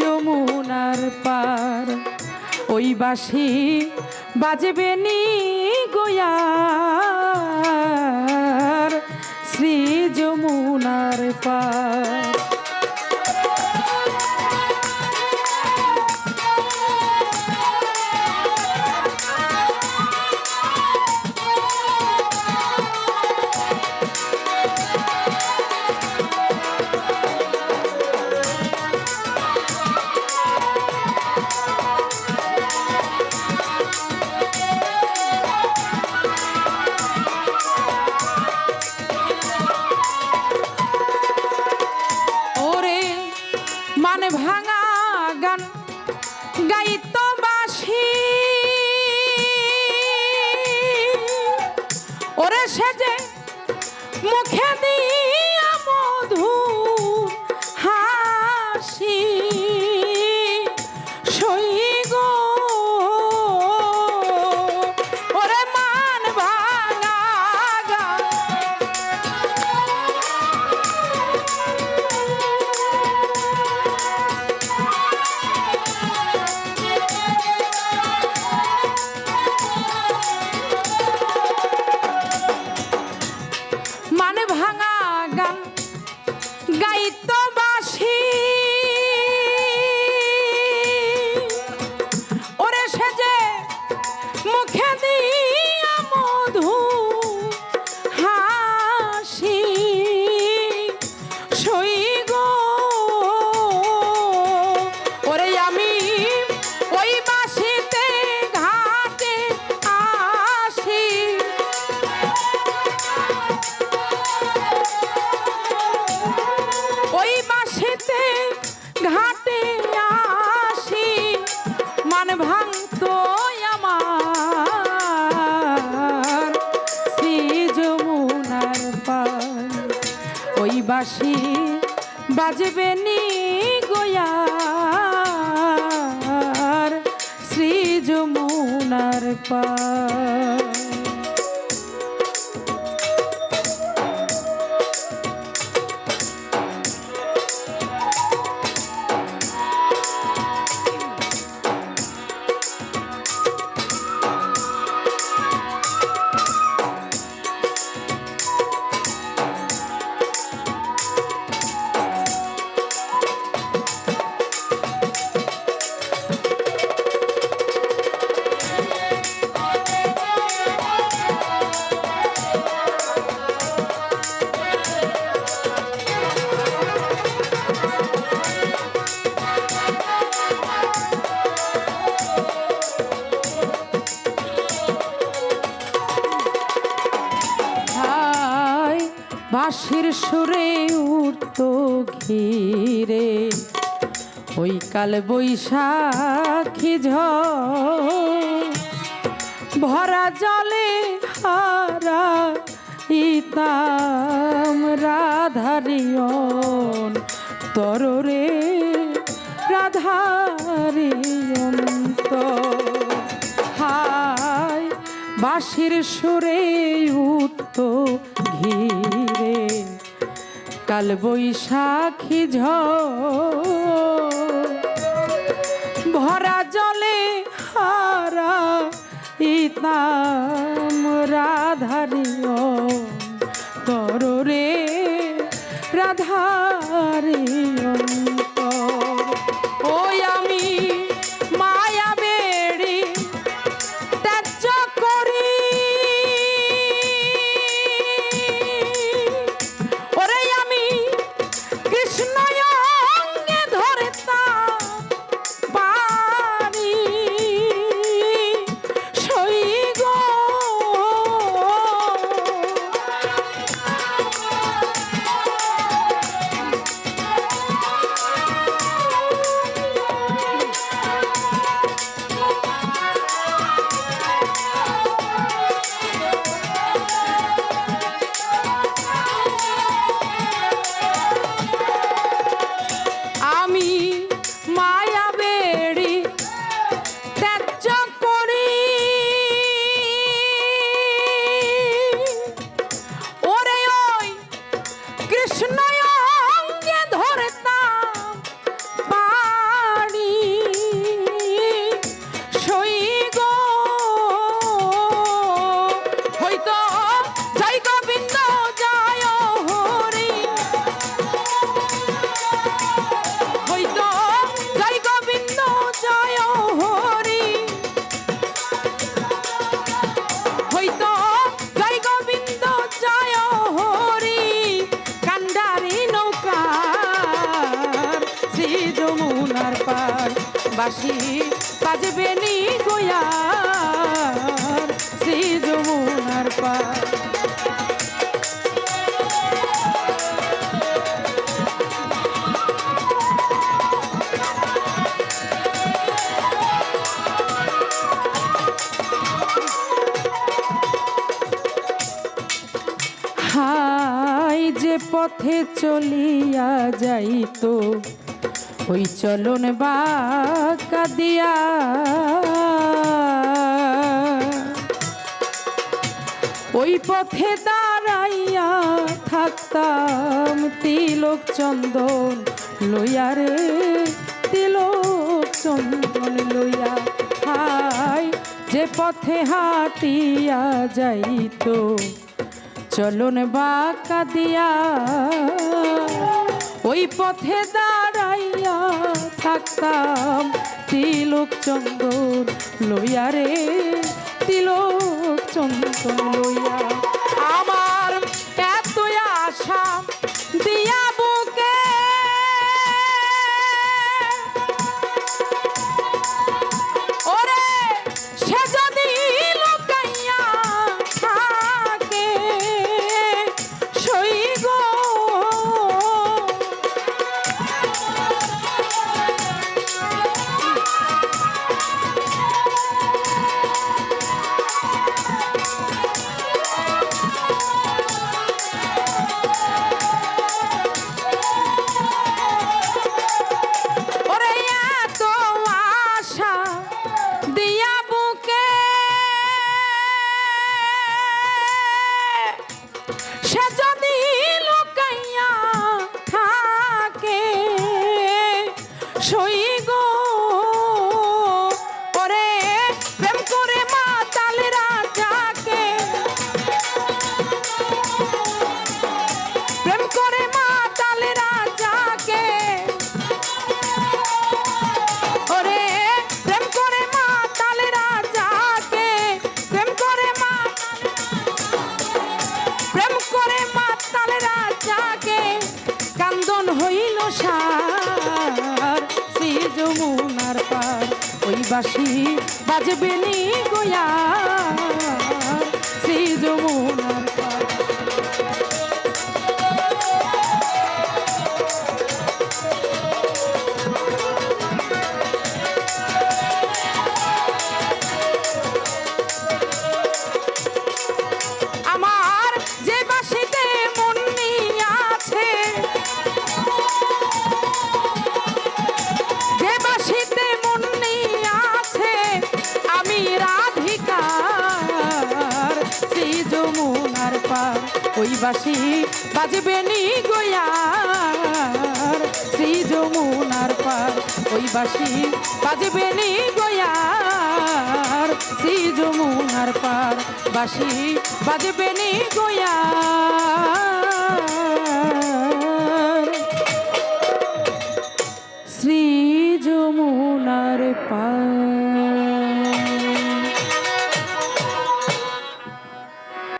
যমুনার পার। ওই বাসি বাজবে নি গোয়ার শ্রী যমুনার পার। সেজে মুখে দিয়া বাসি বাজবে নি গোয়ার শ্রী যমুনার পার। ওই কাল বৈশাখী ভরা জলে হারা ইতাম রাধারিয়ন, তররে রাধারিয়ন হায়, বাঁশির সুরে উঠত ঘিরে, কাল বৈশাখী ঝড় ইতাম রাধারিয় তররে রাধারিয় বাসি বাজবে নি গোয়ার শ্রী যমুনার পার। হাই যে পথে চলিয়া যাইতো ওই চলন বা কাদিয়া ওই পথে দাঁড়াইয়া থাকতাম তিলক চন্দন লইয়া রে, তিলক চন্দন লইয়া। হাই, যে পথে হাঁটিয়া যাইতো, চলন বাঁকা দিয়া ওই পথে দাঁড়াইয়া থাকতাম তিলক চন্দন লইয়া রে তিলক চন্দন লইয়া। আমার হইল সার শ্রী যমুনার পার ওই বাসি বাজবে নি গোয়া শ্রী যমুনার বাসি, বাজবে নি গোয়ার শ্রী যমুনার পার, ওই বাসি, বাজবে নি গোয়ার শ্রী যমুনার পার, বাসি, বাজবে নি গোয়ার